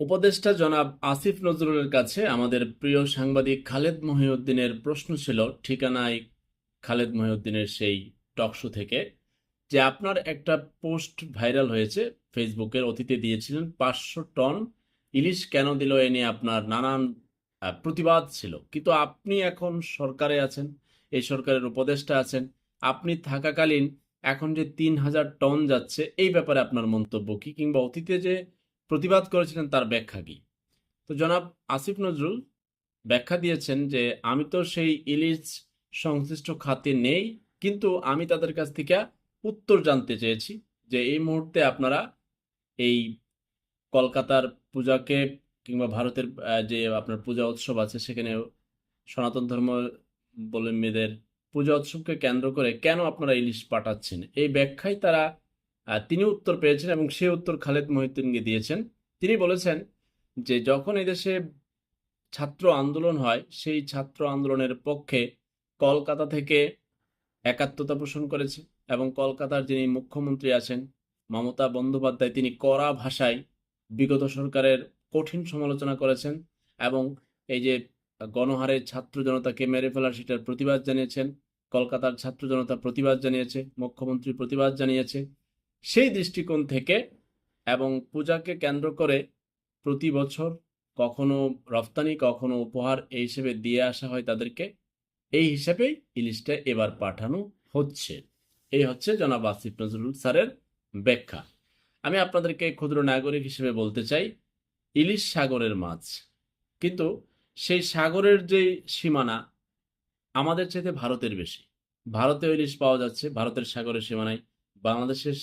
উপদেষ্টা জনাব আসিফ নজরুলের কাছে আমাদের প্রিয় সাংবাদিক খালেদ মহিউদ্দিনের প্রশ্ন ছিল ঠিকানায় খালেদ মহিউদ্দিনের সেই টকশো থেকে যে আপনার একটা পোস্ট ভাইরাল হয়েছে, ফেসবুকের অতীতে দিয়েছিলেন পাঁচশো টন ইলিশ কেন দিল এ নিয়ে আপনার নানান প্রতিবাদ ছিল। কিন্তু আপনি এখন সরকারে আছেন, এই সরকারের উপদেষ্টা আছেন, আপনি থাকাকালীন এখন যে তিন হাজার টন যাচ্ছে, এই ব্যাপারে আপনার মন্তব্য কি? কিংবা অতীতে যে প্রতিবাদ করেছিলেন তার ব্যাখ্যা কি তো জনাব আসিফ নজরুল ব্যাখ্যা দিয়েছেন যে, আমি তো সেই ইলিশ সংশ্লিষ্ট খাতে নেই, কিন্তু আমি তাদের কাছ থেকে উত্তর জানতে চেয়েছি যে, এই মুহূর্তে আপনারা এই কলকাতার পূজাকে কিংবা ভারতের যে আপনার পূজা উৎসব আছে, সেখানে সনাতন ধর্ম বলে মেয়েদের পূজা উৎসবকে কেন্দ্র করে কেন আপনারা ইলিশ পাঠাচ্ছেন? এই ব্যাখ্যায় তারা তিনি উত্তর পেয়েছেন এবং সেই উত্তর খালেদ মহিউদ্দিনকে দিয়েছেন। তিনি বলেছেন যে, যখন এদেশে ছাত্র আন্দোলন হয়, সেই ছাত্র আন্দোলনের পক্ষে কলকাতা থেকে একাত্মতা পোষণ করেছে এবং কলকাতার যিনি মুখ্যমন্ত্রী আছেন, মমতা বন্দ্যোপাধ্যায়, তিনি কড়া ভাষায় বিগত সরকারের কঠিন সমালোচনা করেছেন এবং এই যে গণহারে ছাত্র জনতাকে মেরে ফেলার সেটার প্রতিবাদ জানিয়েছেন, কলকাতার ছাত্র জনতা প্রতিবাদ জানিয়েছে, মুখ্যমন্ত্রী প্রতিবাদ জানিয়েছে সেই দৃষ্টিকোণ থেকে এবং পূজাকে কেন্দ্র করে প্রতি বছর কখনো রপ্তানি কখনো উপহার এই হিসেবে দিয়ে আসা হয় তাদেরকে। এই হিসেবেই ইলিশটা এবার পাঠানো হচ্ছে। এই হচ্ছে জনাব আসিফ নজরুল স্যারের ব্যাখ্যা। আমি আপনাদেরকে ক্ষুদ্র নাগরিক হিসেবে বলতে চাই, ইলিশ সাগরের মাছ। কিন্তু সেই সাগরের যে সীমানা, আমাদের চাইতে ভারতের বেশি। ভারতে ইলিশ পাওয়া যাচ্ছে, ভারতের সাগরের সীমানায়। বাংলাদেশের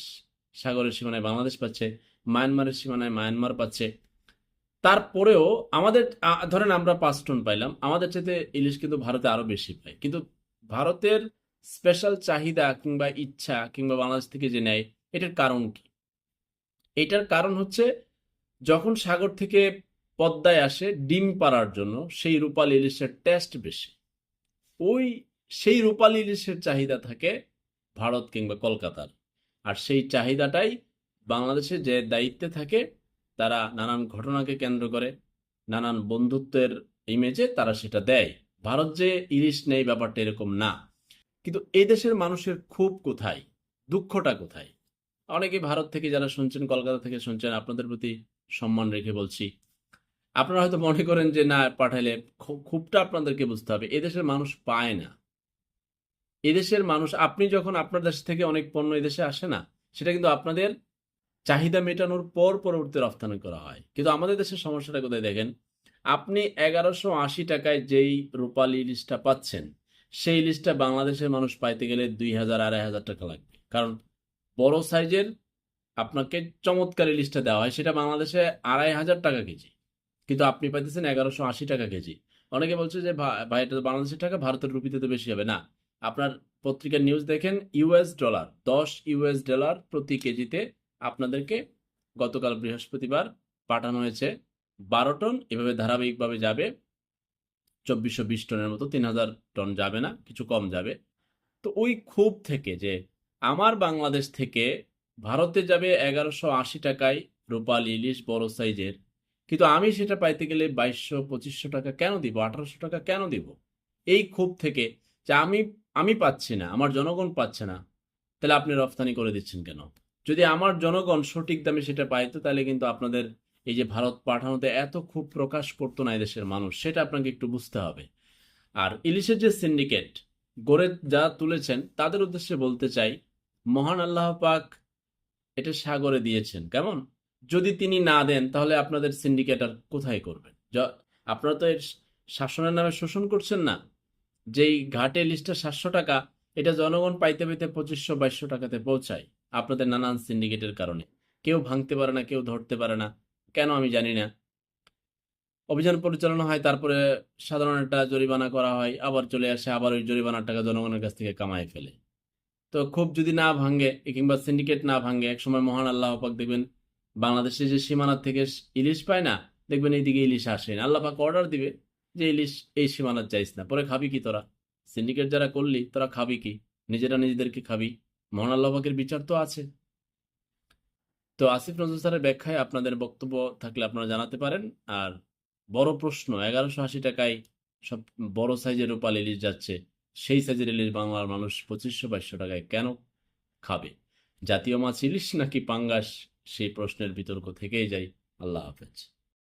সাগরের সীমানায় বাংলাদেশ পাচ্ছে, মায়ানমারের সীমানায় মায়ানমার পাচ্ছে। তারপরেও আমাদের ধরেন আমরা পাঁচ টন পাইলাম, আমাদের চাইতে ইলিশ কিন্তু ভারতে আরও বেশি পায়। কিন্তু ভারতের স্পেশাল চাহিদা কিংবা ইচ্ছা কিংবা বাংলাদেশ থেকে যে নেয়, এটার কারণ কি? এটার কারণ হচ্ছে যখন সাগর থেকে পদ্মায় আসে ডিম পাড়ার জন্য, সেই রূপালী ইলিশের টেস্ট বেশি। ওই, সেই রূপালী ইলিশের চাহিদা থাকে ভারত কিংবা কলকাতার। আর সেই চাহিদাটাই বাংলাদেশে যে দায়িত্বে থাকে, তারা নানান ঘটনাকে কেন্দ্র করে, নানান বন্ধুত্বের ইমেজে তারা সেটা দেয়। ভারত যে ইলিশ নেই ব্যাপারটা এরকম না। কিন্তু দেশের মানুষের খুব কোথায়? দুঃখটা কোথায়? অনেকে ভারত থেকে যারা শুনছেন, কলকাতা থেকে শুনছেন, আপনাদের প্রতি সম্মান রেখে বলছি, আপনারা হয়তো মনে করেন যে না পাঠাইলে খুবটা আপনাদেরকে বুঝতে হবে এদেশের মানুষ পায় না। এদেশের মানুষ, আপনি যখন আপনার দেশ থেকে অনেক পণ্য এদেশে আসে না, সেটা কিন্তু আপনাদের চাহিদা মেটানোর পর পরবর্তী রপ্তানি করা হয়। কিন্তু আমাদের দেশের সমস্যাটা কোথায় দেখেন? আপনি এগারোশো আশি টাকায় যেই রূপালী ইলিশটা পাচ্ছেন, সেই ইলিশটা বাংলাদেশের মানুষ পাইতে গেলে দুই হাজার, আড়াই হাজার টাকা লাগবে। কারণ বড় সাইজের আপনাকে চমৎকার ইলিশটা দেওয়া হয়, সেটা বাংলাদেশে আড়াই হাজার টাকা কেজি। কিন্তু আপনি পাইতেছেন এগারোশো আশি টাকা কেজি। অনেকে বলছে যে, ভাই এটা বাংলাদেশের টাকা, ভারতের রুপিতে তো বেশি হবে। না আপনার পত্রিকার নিউজ দেখেন ইউএস ডলার দশ ইউএস ডলার প্রতি কেজিতে আপনাদেরকে গতকাল বৃহস্পতিবার পাঠানো হয়েছে। বারো টন এভাবে ধারাবাহিকভাবে যাবে, চব্বিশশো বিশ টনের মতো তিন হাজার টন যাবে না, কিছু কম যাবে। তো ওই ক্ষোভ থেকে যে আমার বাংলাদেশ থেকে ভারতে যাবে এগারোশো আশি টাকায় রূপালী ইলিশ বড় সাইজের, কিন্তু আমি সেটা পাইতে গেলে বাইশশো পঁচিশশো টাকা কেন দিব, আঠারোশো টাকা কেন দিব? এই ক্ষোভ থেকে যে আমি আমি পাচ্ছি না, আমার জনগণ পাচ্ছে না, তাহলে আপনি রপ্তানি করে দিচ্ছেন কেন? যদি আমার জনগণ সঠিক দামে সেটা পাইতো, তাহলে কিন্তু আপনাদের এই যে ভারত পাঠানোতে এত খুব প্রকাশ করতো না এদেশের মানুষ, সেটা আপনাকে একটু বুঝতে হবে। আর ইলিশের যে সিন্ডিকেট গড়ে যা তুলেছেন, তাদের উদ্দেশ্যে বলতে চাই, মহান আল্লাহ পাক এটা সাগরে দিয়েছেন, কেমন? যদি তিনি না দেন, তাহলে আপনাদের সিন্ডিকেট আর কোথায় করবেন? আপনারা তো এর শাসনের নামে শোষণ করছেন না। যেই ঘাটে লিস্টটা সাতশো টাকা, এটা জনগণ পাইতে পাইতে পঁচিশশো, বাইশশো টাকাতে পৌঁছায় আপনাদের নানান সিন্ডিকেটের কারণে। কেউ ভাঙতে পারে না, কেউ ধরতে পারে না। কেন আমি জানি না। অভিযান পরিচালনা হয়, তারপরে সাধারণ একটা জরিমানা করা হয়, আবার চলে আসে, আবার ওই জরিমানার টাকা জনগণের কাছ থেকে কামায় ফেলে। তো খুব যদি না ভাঙে, কিংবা সিন্ডিকেট না ভাঙে, একসময় মহান আল্লাহ পাক দেখবেন, বাংলাদেশে যে সীমানার থেকে ইলিশ পায় না, দেখবেন এইদিকে ইলিশ আসে না। আল্লাহ পাক অর্ডার দিবে। যে ইলিশ এই সীমানার চাইস না। পরে খাবি কি তোরা? সিন্ডিকেট যারা করলি, তোরা খাবি কি? নিজেরা নিজেদেরকে খাবি। মহান বিচার তো আছে। তো আসিফ নজরুল স্যারের ব্যাখ্যায় আপনাদের বক্তব্য থাকলে আপনারা জানাতে পারেন। আর বড় প্রশ্ন, এগারোশো আশি টাকায় সব বড় সাইজের রূপাল ইলিশ যাচ্ছে, সেই সাইজের ইলিশ বাংলার মানুষ পঁচিশশো বাইশশো টাকায় কেন খাবে? জাতীয় মাছ ইলিশ নাকি পাঙ্গাস? সেই প্রশ্নের বিতর্ক থেকেই যায়। আল্লাহ হাফেজ।